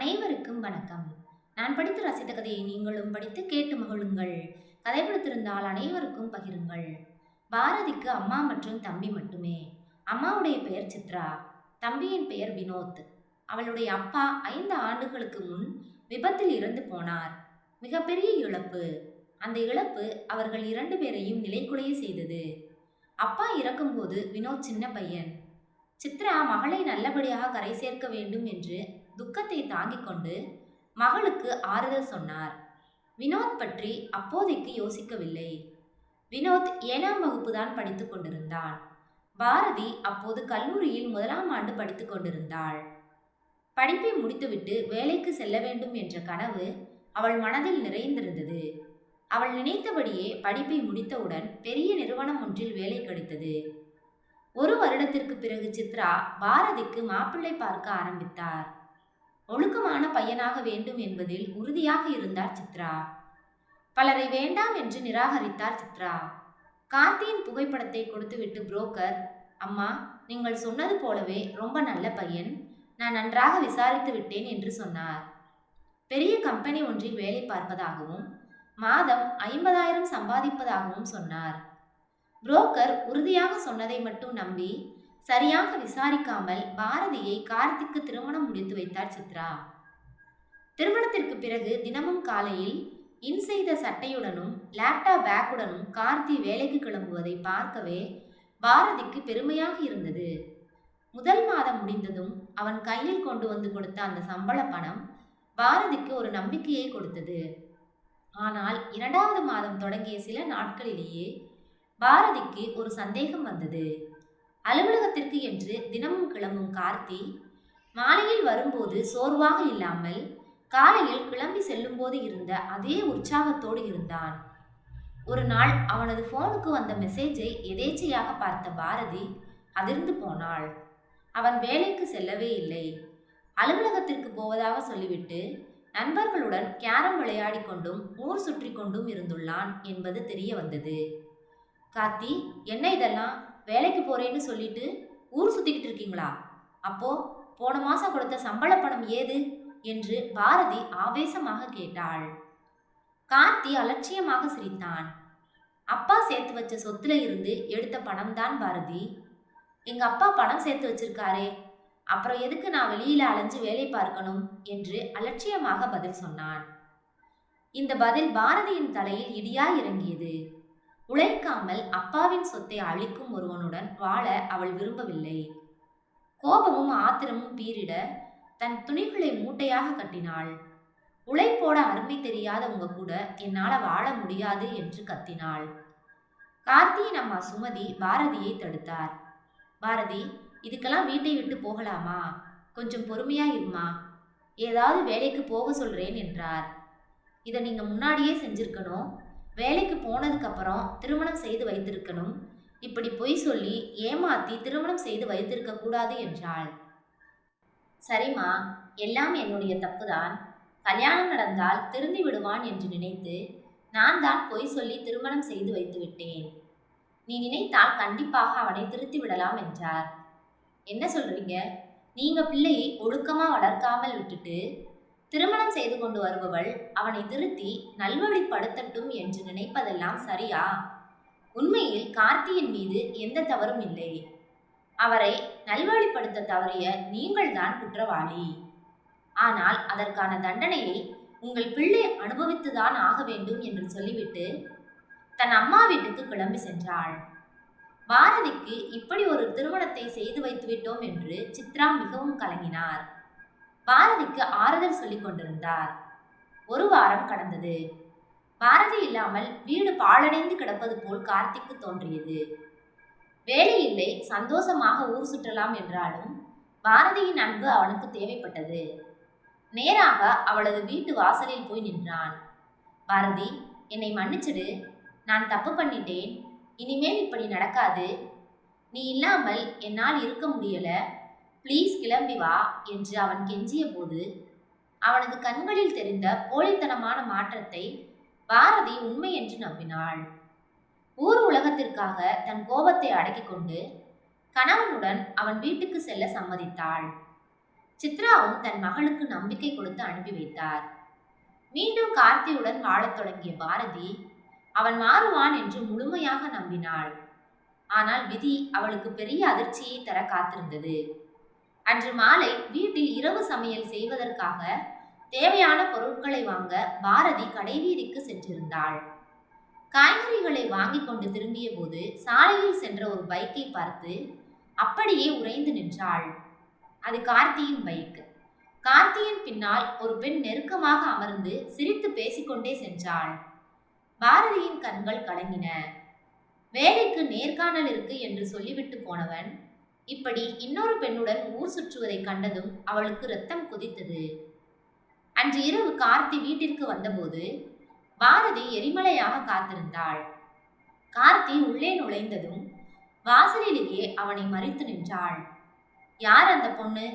அனைவருக்கும் வணக்கம். நான் படித்து ரசித்த கதையை நீங்களும் படித்து கேட்டு மகிழுங்கள். கதை பிடித்திருந்தால் அனைவருக்கும் பகிருங்கள். பாரதிக்கு அம்மா மற்றும் தம்பி மட்டுமே. அம்மாவுடைய பெயர் சித்ரா தம்பியின் பெயர் வினோத். அவளுடைய அப்பா ஐந்து ஆண்டுகளுக்கு முன் விபத்தில் இறந்து போனார். மிகப்பெரிய இழப்பு. அந்த இழப்பு அவர்கள் இரண்டு பேரையும் நிலைக்குலைய செய்தது. அப்பா இறக்கும்போது வினோத் சின்ன பையன். சித்ரா மகளை நல்லபடியாக கரை சேர்க்க வேண்டும் என்று துக்கத்தை தாங்கிக் கொண்டு மகளுக்கு ஆறுதல் சொன்னார். வினோத் பற்றி அப்போதைக்கு யோசிக்கவில்லை. வினோத் ஏழாம் வகுப்பு தான் படித்துக் கொண்டிருந்தான். பாரதி அப்போது கல்லூரியில் முதலாம் ஆண்டு படித்துக் கொண்டிருந்தாள். படிப்பை முடித்துவிட்டு வேலைக்கு செல்ல வேண்டும் என்ற கனவு அவள் மனதில் நிறைந்திருந்தது. அவள் நினைத்தபடியே படிப்பை முடித்தவுடன் பெரிய நிறுவனம் ஒன்றில் வேலை கிடைத்தது. ஒரு வருடத்திற்கு பிறகு சித்ரா பாரதிக்கு மாப்பிள்ளை பார்க்க ஆரம்பித்தார். ஒழுக்கமான பையனாக வேண்டும் என்பதில் உறுதியாக இருந்தார் சித்ரா. பலரை வேண்டாம் என்று நிராகரித்தார் சித்ரா. கார்த்தியின் புகைப்படத்தை கொடுத்துவிட்டு புரோக்கர் அம்மா நீங்கள் சொன்னது போலவே ரொம்ப நல்ல பையன். நான் நன்றாக விசாரித்து விட்டேன் என்று சொன்னார். பெரிய கம்பெனி ஒன்றில் வேலை பார்ப்பதாகவும் மாதம் ஐம்பதாயிரம் சம்பாதிப்பதாகவும் சொன்னார். புரோக்கர் உறுதியாக சொன்னதை மட்டும் நம்பி சரியாக விசாரிக்காமல் பாரதியை கார்த்திக்கு திருமணம் முடித்து வைத்தார் சித்ரா. திருமணத்திற்கு பிறகு தினமும் காலையில் இன் செய்த சட்டையுடனும் லேப்டாப் பேக்குடனும் கார்த்தி வேலைக்கு கிளம்புவதை பார்க்கவே பாரதிக்கு பெருமையாக இருந்தது. முதல் மாதம் முடிந்ததும் அவன் கையில் கொண்டு வந்து கொடுத்த அந்த சம்பள பணம் பாரதிக்கு ஒரு நம்பிக்கையை கொடுத்தது. ஆனால் இரண்டாவது மாதம் தொடங்கிய சில நாட்களிலேயே பாரதிக்கு ஒரு சந்தேகம் வந்தது. அலுவலகத்திற்கு என்று தினமும் கிளம்பும் கார்த்தி மாலையில் வரும்போது சோர்வாக இல்லாமல் காலையில் கிளம்பி செல்லும்போது இருந்த அதே உற்சாகத்தோடு இருந்தான். ஒரு நாள் அவனது போனுக்கு வந்த மெசேஜை எதேச்சையாக பார்த்த பாரதி அதிர்ந்து போனாள். அவன் வேலைக்கு செல்லவே இல்லை. அலுவலகத்திற்கு போவதாக சொல்லிவிட்டு நண்பர்களுடன் கேரம் விளையாடி கொண்டும் ஊர் சுற்றி கொண்டும் இருந்துள்ளான் என்பது தெரிய வந்தது. கார்த்தி என்ன இதெல்லாம்? வேலைக்கு போறேன்னு சொல்லிட்டு ஊர் சுத்திக்கிட்டு இருக்கீங்களா? அப்போ போன மாசம் கொடுத்த சம்பள பணம் ஏது? என்று பாரதி ஆவேசமாக கேட்டாள். கார்த்தி அலட்சியமாக சிரித்தான். அப்பா சேர்த்து வச்ச சொத்துல இருந்து எடுத்த பணம் தான் பாரதி. எங்க அப்பா பணம் சேர்த்து வச்சிருக்காரே அப்புறம் எதுக்கு நான் வெளியில அலைஞ்சு வேலை பார்க்கணும்? என்று அலட்சியமாக பதில் சொன்னான். இந்த பதில் பாரதியின் தலையில் இடியாய் இறங்கியது. உழைக்காமல் அப்பாவின் சொத்தை அழிக்கும் ஒருவனுடன் வாழ அவள் விரும்பவில்லை. கோபமும் ஆத்திரமும் பீரிட தன் துணிகளை மூட்டையாக கட்டினாள். உழைப்போட அருமை தெரியாதவங்க கூட என்னால வாழ முடியாது என்று கத்தினாள். கார்த்தியின் அம்மா சுமதி பாரதியை தடுத்தார். பாரதி இதுக்கெல்லாம் வீட்டை விட்டு போகலாமா? கொஞ்சம் பொறுமையா இருமா? ஏதாவது வேலைக்கு போக சொல்றேன் என்றார். இதை நீங்க முன்னாடியே செஞ்சிருக்கணும். வேலைக்கு போனதுக்கு அப்புறம் திருமணம் செய்து வைத்திருக்கணும். இப்படி பொய் சொல்லி ஏமாத்தி திருமணம் செய்து வைத்திருக்க கூடாது என்றாள். சரிம்மா எல்லாம் என்னுடைய தப்புதான். கல்யாணம் நடந்தால் திருந்தி விடுவான் என்று நினைத்து நான் தான் பொய் சொல்லி திருமணம் செய்து வைத்து விட்டேன். நீ நினைத்தால் கண்டிப்பாக அவனை திருத்தி விடலாம் என்றார். என்ன சொல்றீங்க? நீங்க பிள்ளையை ஒழுக்கமா வளர்க்காமல் விட்டுட்டு திருமணம் செய்து கொண்டு வருபவள் அவனை திருத்தி நல்வழிப்படுத்தட்டும் என்று நினைப்பதெல்லாம் சரியா? உண்மையில் கார்த்தியின் மீது எந்த தவறும் இல்லை. அவரை நல்வழிப்படுத்த தவறிய நீங்கள்தான் குற்றவாளி. ஆனால் அதற்கான தண்டனையை உங்கள் பிள்ளை அனுபவித்துதான் ஆக வேண்டும் என்று சொல்லிவிட்டு தன் அம்மா வீட்டுக்கு கிளம்பி சென்றாள். பாரதிக்கு இப்படி ஒரு திருமணத்தை செய்து வைத்துவிட்டோம் என்று சித்ரா மிகவும் கலங்கினார். பாரதிக்கு ஆறுதல் சொல்லிக் கொண்டிருந்தார். ஒரு வாரம் கடந்தது. பாரதி இல்லாமல் வீடு பாழடைந்து கிடப்பது போல் கார்த்திக்கு தோன்றியது. வேலை இல்லை சந்தோஷமாக ஊர் சுற்றலாம் என்றாலும் பாரதியின் அன்பு அவனுக்கு தேவைப்பட்டது. நேராக அவளது வீட்டு வாசலில் போய் நின்றான். பாரதி என்னை மன்னிச்சிடு. நான் தப்பு பண்ணிட்டேன். இனிமேல் இப்படி நடக்காது. நீ இல்லாமல் என்னால் இருக்க முடியல. ப்ளீஸ் கிளம்பி வா என்று அவன் கெஞ்சிய போது அவனது கண்களில் தெரிந்த போலித்தனமான மாற்றத்தை பாரதி உண்மை என்று நம்பினாள். ஊர் உலகத்திற்காக தன் கோபத்தை அடக்கிக் கொண்டு கணவனுடன் அவன் வீட்டுக்கு செல்ல சம்மதித்தாள். சித்ராவும் தன் மகளுக்கு நம்பிக்கை கொடுத்து அனுப்பி வைத்தார். மீண்டும் கார்த்தியுடன் வாழத் தொடங்கிய பாரதி அவன் மாறுவான் என்று முழுமையாக நம்பினாள். ஆனால் விதி அவளுக்கு பெரிய அதிர்ச்சியை தர காத்திருந்தது. அன்று மாலை வீட்டில் இரவு சமையல் செய்வதற்காக தேவையான பொருட்களை வாங்க பாரதி கடைவீதிக்கு சென்றிருந்தாள். காய்கறிகளை வாங்கிக் கொண்டு திரும்பிய போது சாலையில் சென்ற ஒரு பைக்கை பார்த்து அப்படியே உறைந்து நின்றாள். அது கார்த்தியின் பைக். கார்த்தியின் பின்னால் ஒரு பெண் நெருக்கமாக அமர்ந்து சிரித்து பேசிக்கொண்டே சென்றாள். பாரதியின் கண்கள் கலங்கின. வேலைக்கு நேர்காணல் இருக்கு என்று சொல்லிவிட்டு போனவன் இப்படி இன்னொரு பெண்ணுடன் ஊர் சுற்றுவதை கண்டதும் அவளுக்கு ரத்தம் கொதித்தது. அன்று இரவு கார்த்தி வீட்டிற்கு வந்தபோது பாரதி எரிமலையாக காத்திருந்தாள். கார்த்தி உள்ளே நுழைந்ததும் வாசலிலேயே அவனை மறித்து நின்றாள். யார் அந்த பொண்ணு?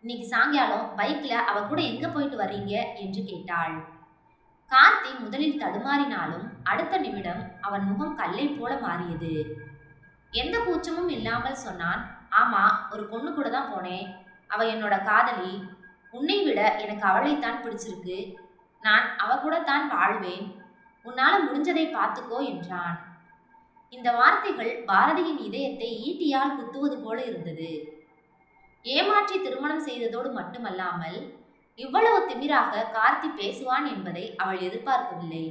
இன்னைக்கு சாயங்காலம் பைக்ல அவ கூட எங்க போயிட்டு வர்றீங்க? என்று கேட்டாள். கார்த்தி முதலில் தடுமாறினாலும் அடுத்த நிமிடம் அவன் முகம் கல்லை போல மாறியது. எந்த கூச்சமும் இல்லாமல் சொன்னான் ஆமா ஒரு பொண்ணு கூட தான் போனேன். அவ என்னோட காதலி. உன்னை விட எனக்கு அவளைத்தான் பிடிச்சிருக்கு. நான் அவ கூட தான் வாழ்வேன். உன்னால முடிஞ்சதை பார்த்துக்கோ என்றான். இந்த வார்த்தைகள் பாரதியின் இதயத்தை ஈட்டியால் குத்துவது போல இருந்தது. ஏமாற்றி திருமணம் செய்ததோடு மட்டுமல்லாமல் இவ்வளவு திமிராக கார்த்தி பேசுவான் என்பதை அவள் எதிர்பார்க்கவில்லை.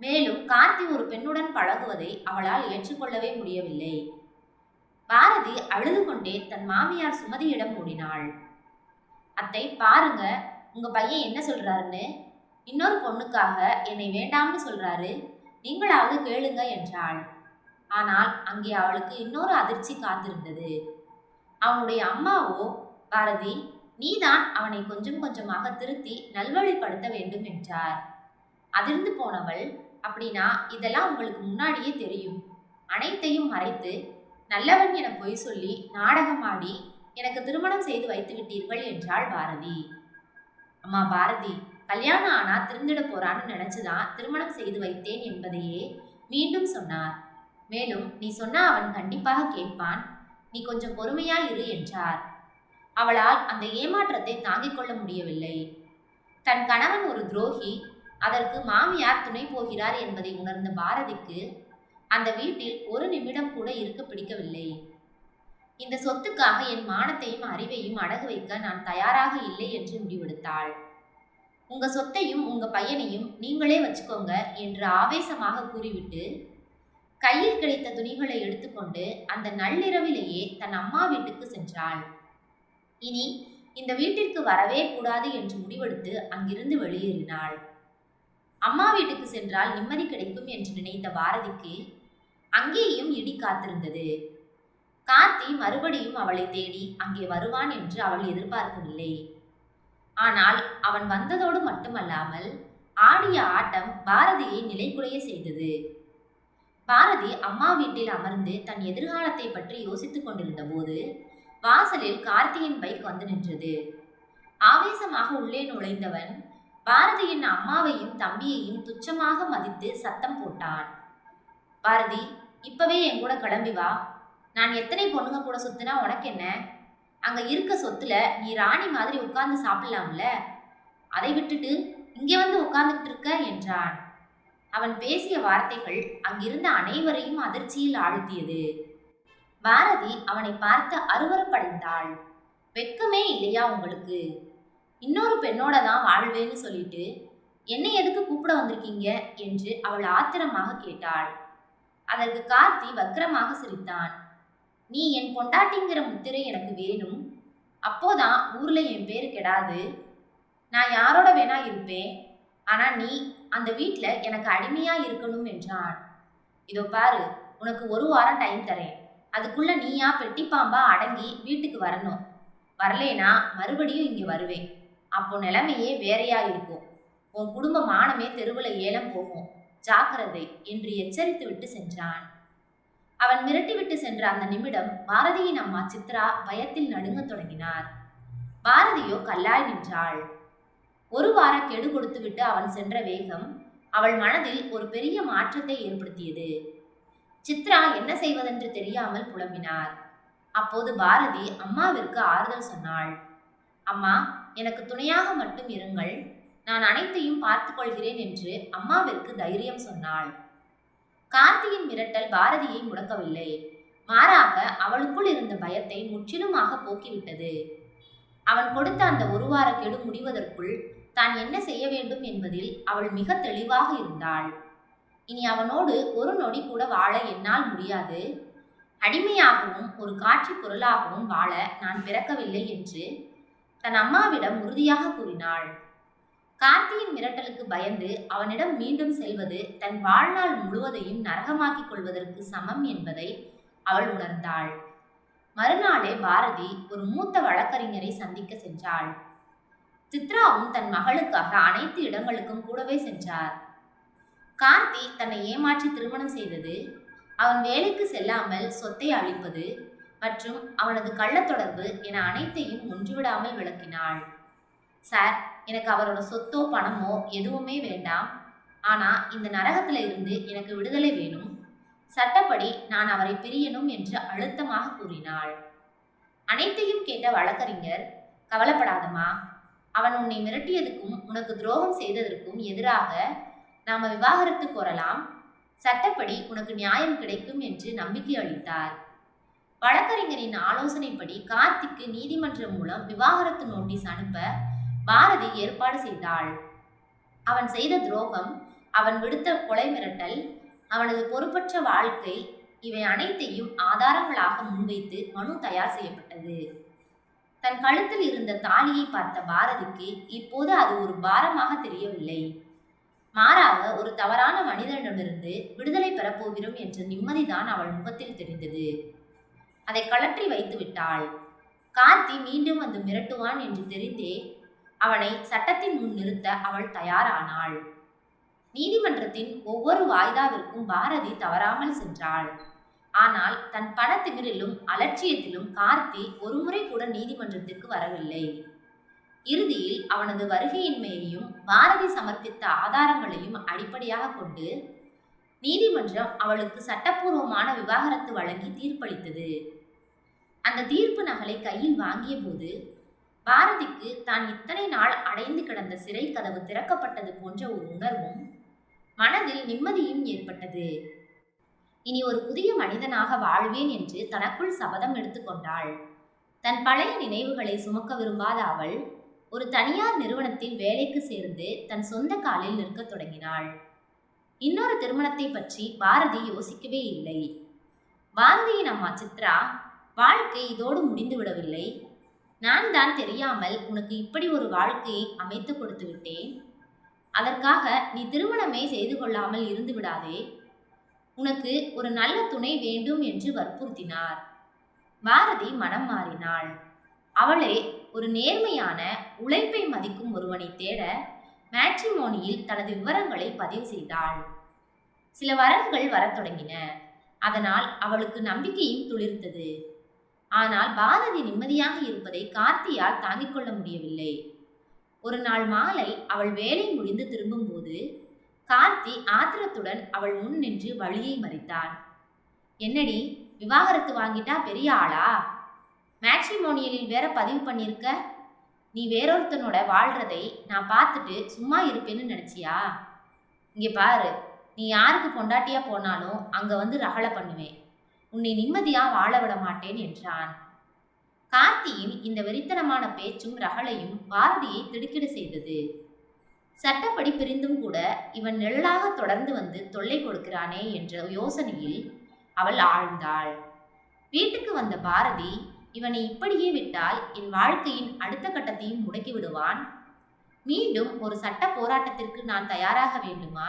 மேலும் கார்த்தி ஒரு பெண்ணுடன் பழகுவதை அவளால் ஏற்றுக்கொள்ளவே முடியவில்லை. பாரதி அழுது கொண்டே தன் மாமியார் சுமதியிடம் ஓடினாள். அத்தை பாருங்க உங்க பையன் என்ன சொல்றாருன்னு? இன்னொரு பொண்ணுக்காக என்னை வேண்டாம்னு சொல்றாரு. நீங்களாவது கேளுங்க என்றாள். ஆனால் அங்கே அவளுக்கு இன்னொரு அதிர்ச்சி காத்திருந்தது. அவனுடைய அம்மாவோ பாரதி நீதான் அவனை கொஞ்சம் கொஞ்சமாக திருத்தி நல்வழிப்படுத்த வேண்டும் என்றார். அதிர்ந்து போனவள் அப்படின்னா இதெல்லாம் உங்களுக்கு முன்னாடியே தெரியும். அனைத்தையும் மறைத்து நல்லவன் என பொய் சொல்லி நாடகமாடி எனக்கு திருமணம் செய்து வைத்து விட்டீர்கள் என்றாள் பாரதி. அம்மா பாரதி கல்யாணம் ஆனா திருந்திட போறான்னு நினைச்சுதான் திருமணம் செய்து வைத்தேன் என்பதையே மீண்டும் சொன்னார். மேலும் நீ சொன்ன அவன் கண்டிப்பாக கேட்பான். நீ கொஞ்சம் பொறுமையா இரு என்றார். அவளால் அந்த ஏமாற்றத்தை தாங்கிக் கொள்ள முடியவில்லை. தன் கணவன் ஒரு துரோகி அதற்கு மாமியார் துணை போகிறார் என்பதை உணர்ந்த பாரதிக்கு அந்த வீட்டில் ஒரு நிமிடம் கூட இருக்க பிடிக்கவில்லை. இந்த சொத்துக்காக என் மானத்தையும் அறிவையும் அடகு வைக்க நான் தயாராக இல்லை என்று முடிவெடுத்தாள். உங்க சொத்தையும் உங்க பையனையும் நீங்களே வச்சுக்கோங்க என்று ஆவேசமாக கூறிவிட்டு கையில் கிடைத்த துணிகளை எடுத்துக்கொண்டு அந்த நள்ளிரவிலேயே தன் அம்மா வீட்டுக்கு சென்றாள். இனி இந்த வீட்டிற்கு வரவே கூடாது என்று முடிவெடுத்து அங்கிருந்து வெளியேறினாள். அம்மா வீட்டுக்கு சென்றால் நிம்மதி கிடைக்கும் என்று நினைத்த பாரதிக்கு அங்கேயும் இடி காத்திருந்தது. கார்த்தி மறுபடியும் அவளை தேடி அங்கே வருவான் என்று அவள் எதிர்பார்க்கவில்லை. ஆனால் அவன் வந்ததோடு மட்டுமல்லாமல் ஆடிய ஆட்டம் பாரதியை நிலைக்குலைய செய்தது. பாரதி அம்மா வீட்டில் அமர்ந்து தன் எதிர்காலத்தை பற்றி யோசித்துக் கொண்டிருந்த போது வாசலில் கார்த்தியின் பைக் வந்து நின்றது. ஆவேசமாக உள்ளே நுழைந்தவன் பாரதியின் அம்மாவையும் தம்பியையும் துச்சமாக மதித்து சத்தம் போட்டான். பாரதி இப்பவே என் கூட கிளம்பி வா. நான் எத்தனை பொண்ணுங்க கூட சுத்தினா உனக்கு என்ன? அங்க இருக்க சொத்துல நீ ராணி மாதிரி உட்கார்ந்து சாப்பிடலாம்ல? அதை விட்டுட்டு இங்கே வந்து உட்கார்ந்துட்டு இருக்க? என்றான். அவன் பேசிய வார்த்தைகள் அங்கிருந்த அனைவரையும் அதிர்ச்சியில் ஆழ்த்தியது. பாரதி அவனை பார்த்து அருவருப்படைந்தாள். வெட்கமே இல்லையா உங்களுக்கு? இன்னொரு பெண்ணோட தான் வாழ்வேன்னு சொல்லிட்டு என்னை எதுக்கு கூப்பிட வந்திருக்கீங்க? என்று அவள் ஆத்திரமாக கேட்டாள். அதற்கு கார்த்தி வக்கிரமாக சிரித்தான். நீ என் பொண்டாட்டிங்கிற முத்திரை எனக்கு வேணும். அப்போதான் ஊர்ல என் பேர் கெடாது. நான் யாரோட வேணா இருப்பேன். ஆனா நீ அந்த வீட்ல எனக்கு அடிமையா இருக்கணும் என்றான். இதோ பாரு உனக்கு ஒரு வாரம் டைம் தரேன். அதுக்குள்ள நீயா பெட்டி பாம்பா அடங்கி வீட்டுக்கு வரணும். வரலேனா மறுபடியும் இங்க வருவேன். அப்போ நிலைமையே வேறையா இருக்கும். உன் குடும்ப மானமே தெருவுல ஏலம் போகும். ஜாக்கிரதை என்று எச்சரித்துவிட்டு சென்றான். அவன் மிரட்டிவிட்டு சென்ற அந்த நிமிடம் பாரதியின் அம்மா சித்ரா பயத்தில் நடுங்கத் தொடங்கினார். பாரதியோ கல்லாய் நின்றாள். ஒரு வார கெடு கொடுத்துவிட்டு அவன் சென்ற வேகம் அவள் மனதில் ஒரு பெரிய மாற்றத்தை ஏற்படுத்தியது. சித்ரா என்ன செய்வதென்று தெரியாமல் புலம்பினார். அப்போது பாரதி அம்மாவிற்கு ஆறுதல் சொன்னாள். அம்மா எனக்கு துணையாக மட்டும் இருங்கள். நான் அனைத்தையும் பார்த்து கொள்கிறேன் என்று அம்மாவிற்கு தைரியம் சொன்னாள். கார்த்தியின் மிரட்டல் பாரதியை முடக்கவில்லை. மாறாக அவளுக்குள் இருந்த பயத்தை முற்றிலுமாக போக்கிவிட்டது. அவன் கொடுத்த அந்த ஒரு வார கெடு முடிவதற்குள் தான் என்ன செய்ய வேண்டும் என்பதில் அவள் மிக தெளிவாக இருந்தாள். இனி அவனோடு ஒரு நொடி கூட வாழ என்னால் முடியாது. அடிமையாகவும் ஒரு காட்சி பொருளாகவும் வாழ நான் பிறக்கவில்லை என்று தன் அம்மாவிடம் உறுதியாக கூறினாள். கார்த்தியின் மிரட்டலுக்கு பயந்து அவனிடம் மீண்டும் செல்வது தன் வாழ்நாள் முழுவதையும் நரகமாக்கிக் கொள்வதற்கு சமம் என்பதை அவள் உணர்ந்தாள். மறுநாளே பாரதி ஒரு மூத்த வழக்கறிஞரை சந்திக்க சென்றாள். சித்ராவும் தன் மகளுக்காக அனைத்து இடங்களுக்கும் கூடவே சென்றார். கார்த்தி தன்னை ஏமாற்றி திருமணம் செய்தது அவன் வேலைக்கு செல்லாமல் சொத்தை அழிப்பது மற்றும் அவனது கள்ளத் தொடர்பு என அனைத்தையும் ஒன்றுவிடாமல் விளக்கினாள். சார் எனக்கு அவரோட சொத்தோ பணமோ எதுவுமே வேண்டாம். ஆனா இந்த நரகத்துல இருந்து எனக்கு விடுதலை வேணும். சட்டப்படி நான் அவரை பிரியணும் என்று அழுத்தமாக கூறினாள். அனைத்தையும் கேட்ட வழக்கறிஞர் கவலைப்படாதமா அவன் உன்னை மிரட்டியதுக்கும் உனக்கு துரோகம் செய்ததற்கும் எதிராக நாம விவாகரத்து கோரலாம் சட்டப்படி உனக்கு நியாயம் கிடைக்கும் என்று நம்பிக்கை அளித்தார். வழக்கறிஞரின் ஆலோசனைப்படி கார்த்திக்கு நீதிமன்றம் மூலம் விவாகரத்து நோட்டீஸ் அனுப்ப பாரதி ஏற்பாடு செய்தாள். அவன் செய்த துரோகம் அவன் விடுத்த கொலை மிரட்டல் அவனது பொறுப்பற்ற வாழ்க்கை இவை அனைத்தையும் ஆதாரங்களாக முன்வைத்து மனு தயார் செய்யப்பட்டது. தன் கழுத்தில் இருந்த தாலியை பார்த்த பாரதிக்கு இப்போது அது ஒரு பாரமாக தெரியவில்லை. மாறாக ஒரு தவறான மனிதனிடமிருந்து விடுதலை பெறப்போகிறோம் என்ற நிம்மதிதான் அவள் முகத்தில் தெரிந்தது. அதை கழற்றி வைத்து விட்டாள். கார்த்தி மீண்டும் வந்து மிரட்டுவான் என்று தெரிந்தே அவனை சட்டத்தின் முன் நிறுத்த அவள் தயாரானாள். நீதிமன்றத்தின் ஒவ்வொரு வாய்தாவிற்கும் பாரதி தவறாமல் சென்றாள். ஆனால் தன் பணத்திமிரிலும் அலட்சியத்திலும் கார்த்தி ஒருமுறை கூட நீதிமன்றத்திற்கு வரவில்லை. இறுதியில் அவனது வருகையின்மையையும் பாரதி சமர்ப்பித்த ஆதாரங்களையும் அடிப்படையாக கொண்டு நீதிமன்றம் அவளுக்கு சட்டப்பூர்வமான விவாகரத்து வழங்கி தீர்ப்பளித்தது. அந்த தீர்ப்பு நகலை கையில் வாங்கிய போது பாரதிக்கு தான் இத்தனை நாள் அடைந்து கிடந்த சிறை கதவு திறக்கப்பட்டது போன்ற ஒரு உணர்வும் மனதில் நிம்மதியும் ஏற்பட்டது. இனி ஒரு புதிய மனிதனாக வாழ்வேன் என்று தனக்குள் சபதம் எடுத்துக்கொண்டாள் தன் பழைய நினைவுகளை சுமக்க விரும்பாத அவள் ஒரு தனியார் நிறுவனத்தில் வேலைக்கு சேர்ந்து தன் சொந்த காலில் நிற்கத் தொடங்கினாள். இன்னொரு திருமணத்தை பற்றி பாரதி யோசிக்கவே இல்லை. பாரதியின் அம்மா சித்ரா வாழ்க்கை இதோடு முடிந்து விடவில்லை நான் தான் தெரியாமல் உனக்கு இப்படி ஒரு வாழ்க்கையை அமைத்து கொடுத்து விட்டேன். அதற்காக நீ திருமணமே செய்து கொள்ளாமல் இருந்து விடாதே. உனக்கு ஒரு நல்ல துணை வேண்டும் என்று வற்புறுத்தினார். பாரதி மனம் மாறினாள். அவளே ஒரு நேர்மையான உழைப்பை மதிக்கும் ஒருவனை தேட மேட்ரிமோனியில் தனது விவரங்களை பதிவு செய்தாள். சில வரன்கள் வரத் தொடங்கின. அதனால் அவளுக்கு நம்பிக்கையும் துளிர்த்தது. ஆனால் பாரதி நிம்மதியாக இருப்பதை கார்த்தியால் தாங்கிக் கொள்ள முடியவில்லை. ஒரு நாள் மாலை அவள் வேலை முடிந்து திரும்பும்போது கார்த்தி ஆத்திரத்துடன் அவள் முன் நின்று வழியை மறித்தான். என்னடி விவாகரத்து வாங்கிட்டா பெரிய ஆளா? மேட்ரிமோனியலில் வேற பதிவு பண்ணியிருக்க நீ வேறொருத்தனோட வாழ்றதை நான் பார்த்துட்டு சும்மா இருப்பேன்னு நினைச்சியா? இங்கே பாரு நீ யாருக்கு பொண்டாட்டியா போனாலும் அங்க வந்து ரகலை பண்ணுவேன். உன்னை நிம்மதியா வாழ விட மாட்டேன் என்றான். கார்த்தியின் இந்த வெறித்தனமான பேச்சும் ரகளையும் பாரதியை திடுக்கிடு செய்தது. சட்டப்படி பிரிந்தும் கூட இவன் நிழலாக தொடர்ந்து வந்து தொல்லை கொடுக்கிறானே என்ற யோசனையில் அவள் ஆழ்ந்தாள். வீட்டுக்கு வந்த பாரதி இவனை இப்படியே விட்டால் என் வாழ்க்கையின் அடுத்த கட்டத்தையும் முடக்கி விடுவான்? மீண்டும் ஒரு சட்ட போராட்டத்திற்கு நான் தயாராக வேண்டுமா?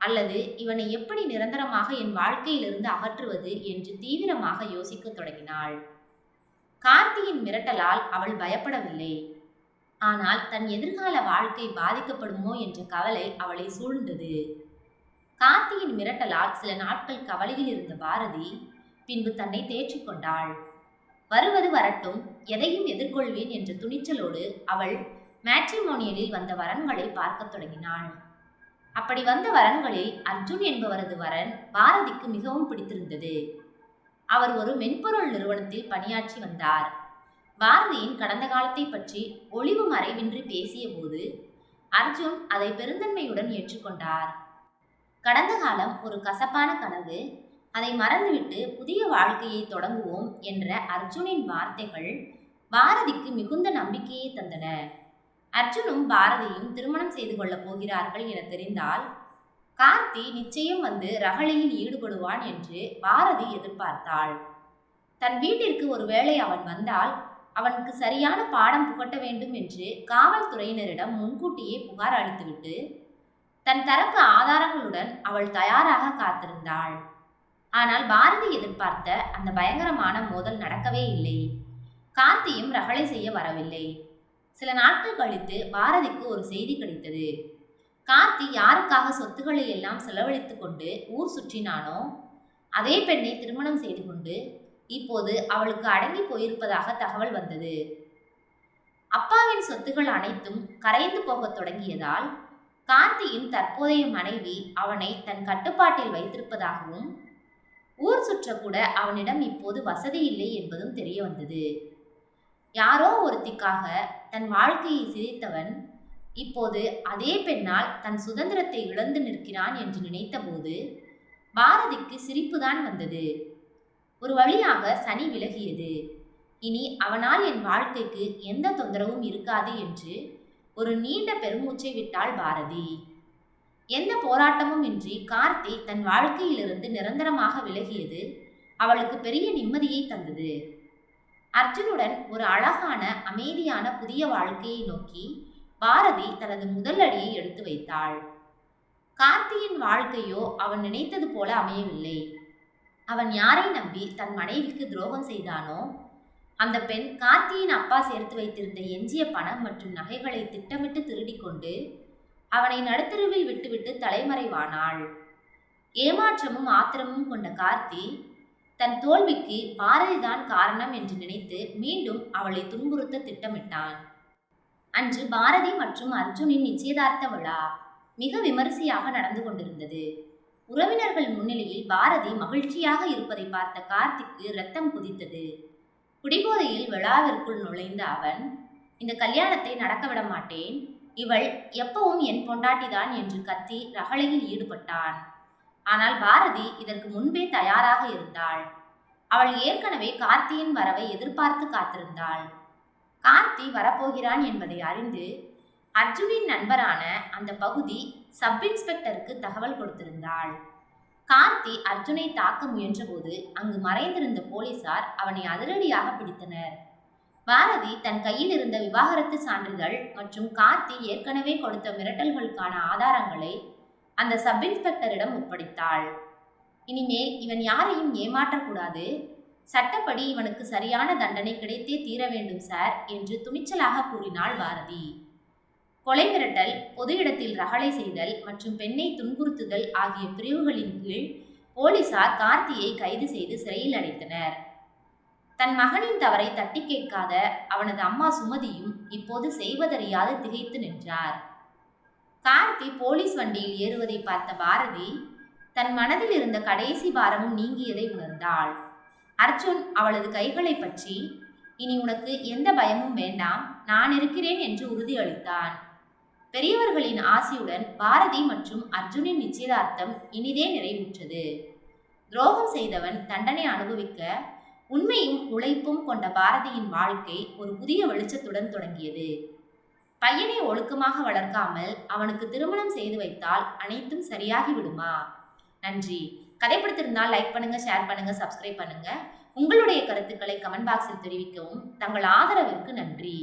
அல்லது இவனை எப்படி நிரந்தரமாக என் வாழ்க்கையிலிருந்து அகற்றுவது என்று தீவிரமாக யோசிக்கத் தொடங்கினாள். கார்த்தியின் மிரட்டலால் அவள் பயப்படவில்லை. ஆனால் தன் எதிர்கால வாழ்க்கை பாதிக்கப்படுமோ என்ற கவலை அவளை சூழ்ந்தது. கார்த்தியின் மிரட்டலால் சில நாட்கள் கவலையில் இருந்த பாரதி பின்பு தன்னை தேற்றிக்கொண்டாள் வருவது வரட்டும் எதையும் எதிர்கொள்வேன் என்ற துணிச்சலோடு அவள் மேட்ரிமோனியலில் வந்த வரன்களை பார்க்கத் தொடங்கினாள். அப்படி வந்த வரன்களில் அர்ஜுன் என்பவரது வரன் பாரதிக்கு மிகவும் பிடித்திருந்தது. அவர் ஒரு மென்பொருள் நிறுவனத்தில் பணியாற்றி வந்தார். பாரதியின் கடந்த காலத்தை பற்றி ஒளிவு மறைவின்றி பேசியபோது அர்ஜுன் அதை பெருந்தன்மையுடன் ஏற்றுக்கொண்டார். கடந்த காலம் ஒரு கசப்பான கனவு அதை மறந்துவிட்டு புதிய வாழ்க்கையை தொடங்குவோம் என்ற அர்ஜுனின் வார்த்தைகள் பாரதிக்கு மிகுந்த நம்பிக்கையை தந்தன. அர்ஜுனும் பாரதியும் திருமணம் செய்து கொள்ளப் போகிறார்கள் என தெரிந்தால் கார்த்தி நிச்சயம் வந்து ரகளையில் ஈடுபடுவான் என்று பாரதி எதிர்பார்த்தாள். தன் வீட்டிற்கு ஒருவேளை அவன் வந்தால் அவனுக்கு சரியான பாடம் புகட்ட வேண்டும் என்று காவல்துறையினரிடம் முன்கூட்டியே புகார் அளித்துவிட்டு தன் தரப்பு ஆதாரங்களுடன் அவள் தயாராக காத்திருந்தாள். ஆனால் பாரதி எதிர்பார்த்த அந்த பயங்கரமான மோதல் நடக்கவே இல்லை. கார்த்தியும் ரகளை செய்ய வரவில்லை. சில நாட்கள் கழித்து பாரதிக்கு ஒரு செய்தி கிடைத்தது. கார்த்தி யாருக்காக சொத்துக்களை எல்லாம் செலவழித்து கொண்டு ஊர் சுற்றினானோ அதே பெண்ணை திருமணம் செய்து கொண்டு இப்போது அவளுக்கு அடங்கி போயிருப்பதாக தகவல் வந்தது. அப்பாவின் சொத்துகள் அனைத்தும் கரைந்து போகத் தொடங்கியதால் கார்த்தியின் தற்போதைய மனைவி அவனை தன் கட்டுப்பாட்டில் வைத்திருப்பதாகவும் ஊர் சுற்றக்கூட அவனிடம் இப்போது வசதி இல்லை என்பதும் தெரிய வந்தது. யாரோ ஒருத்திக்காக தன் வாழ்க்கையை சிதைத்தவன் இப்போது அதே பெண்ணால் தன் சுதந்திரத்தை இழந்து நிற்கிறான் என்று நினைத்தபோது பாரதிக்கு சிரிப்புதான் வந்தது. ஒரு வழியாக சனி விலகியது. இனி அவனால் என் வாழ்க்கைக்கு எந்த தொந்தரவும் இருக்காது என்று ஒரு நீண்ட பெருமூச்சை விட்டாள் பாரதி. எந்த போராட்டமும் இன்றி கார்த்தி தன் வாழ்க்கையிலிருந்து நிரந்தரமாக விலகியது அவளுக்கு பெரிய நிம்மதியை தந்தது. அர்ஜுனுடன் ஒரு அழகான அமைதியான புதிய வாழ்க்கையை நோக்கி பாரதி தனது முதல் அடியை எடுத்து வைத்தாள். கார்த்தியின் வாழ்க்கையோ அவன் நினைத்தது போல அமையவில்லை. அவன் யாரை நம்பி தன் மனைவிக்கு துரோகம் செய்தானோ அந்த பெண் கார்த்தியின் அப்பா சேர்த்து வைத்திருந்த எஞ்சிய பணம் மற்றும் நகைகளை திட்டமிட்டு திருடிக் கொண்டு அவனை நடுத்தருவில் விட்டுவிட்டு தலைமறைவானாள். ஏமாற்றமும் ஆத்திரமும் கொண்ட கார்த்தி தன் தோல்விக்கு பாரதிதான் காரணம் என்று நினைத்து மீண்டும் அவளை துன்புறுத்த திட்டமிட்டான். அன்று பாரதி மற்றும் அர்ஜுனின் நிச்சயதார்த்த விழா மிக விமரிசையாக நடந்து கொண்டிருந்தது. உறவினர்கள் முன்னிலையில் பாரதி மகிழ்ச்சியாக இருப்பதை பார்த்த கார்த்திக்கு ரத்தம் குதித்தது. குடிபோதையில் விழாவிற்குள் நுழைந்த அவன் இந்த கல்யாணத்தை நடக்க விட மாட்டேன். இவள் எப்பவும் என் பொண்டாட்டிதான் என்று கத்தி ரகளையில் ஈடுபட்டான். ஆனால் பாரதி இதற்கு முன்பே தயாராக இருந்தாள். அவள் ஏற்கனவே கார்த்தியின் வரவை எதிர்பார்த்து காத்திருந்தாள். கார்த்தி வரப்போகிறான் என்பதை அறிந்து அர்ஜுனின் நண்பரான அந்த பகுதி சப் இன்ஸ்பெக்டருக்கு தகவல் கொடுத்திருந்தாள். கார்த்தி அர்ஜுனை தாக்க முயன்றபோது அங்கு மறைந்திருந்த போலீசார் அவனை அதிரடியாக பிடித்தனர். பாரதி தன் கையில் இருந்த விவாகரத்து சான்றிதழ் மற்றும் கார்த்தி ஏற்கனவே கொடுத்த மிரட்டல்களுக்கான ஆதாரங்களை அந்த சப் இன்ஸ்பெக்டரிடம் ஒப்படைத்தாள். இனிமேல் இவன் யாரையும் ஏமாற்றக்கூடாது. சட்டப்படி இவனுக்கு சரியான தண்டனை கிடைத்தே தீர வேண்டும் சார் என்று துணிச்சலாக கூறினாள் பாரதி. கொலை மிரட்டல் பொது இடத்தில் ரகளை செய்தல் மற்றும் பெண்ணை துன்புறுத்துதல் ஆகிய பிரிவுகளின் கீழ் போலீசார் கார்த்தியை கைது செய்து சிறையில் அடைத்தனர். தன் மகனின் தவறை தட்டி கேட்காத அவனது அம்மா சுமதியும் இப்போது செய்வதறியாது திகைத்து நின்றார். கார்த்தி போலீஸ் வண்டியில் ஏறுவதை பார்த்த பாரதி தன் மனதில் இருந்த கடைசி பாரமும் நீங்கியதை உணர்ந்தாள். அர்ஜுன் அவளது கைகளை பற்றி இனி உனக்கு எந்த பயமும் வேண்டாம். நான் இருக்கிறேன் என்று உறுதியளித்தான். பெரியவர்களின் ஆசியுடன் பாரதி மற்றும் அர்ஜுனின் நிச்சயதார்த்தம் இனிதே நிறைவுற்றது. துரோகம் செய்தவன் தண்டனை அனுபவிக்க உண்மையும் உழைப்பும் கொண்ட பாரதியின் வாழ்க்கை ஒரு புதிய வெளிச்சத்துடன் தொடங்கியது. பையனை ஒழுக்கமாக வளர்க்காமல் அவனுக்கு திருமணம் செய்து வைத்தால் அனைத்தும் சரியாகி விடுமா? நன்றி. கதை பிடித்திருந்தால் லைக் பண்ணுங்க ஷேர் பண்ணுங்க சப்ஸ்கிரைப் பண்ணுங்க. உங்களுடைய கருத்துக்களை கமெண்ட் பாக்ஸில் தெரிவிக்கவும் தங்கள் ஆதரவிற்கு நன்றி.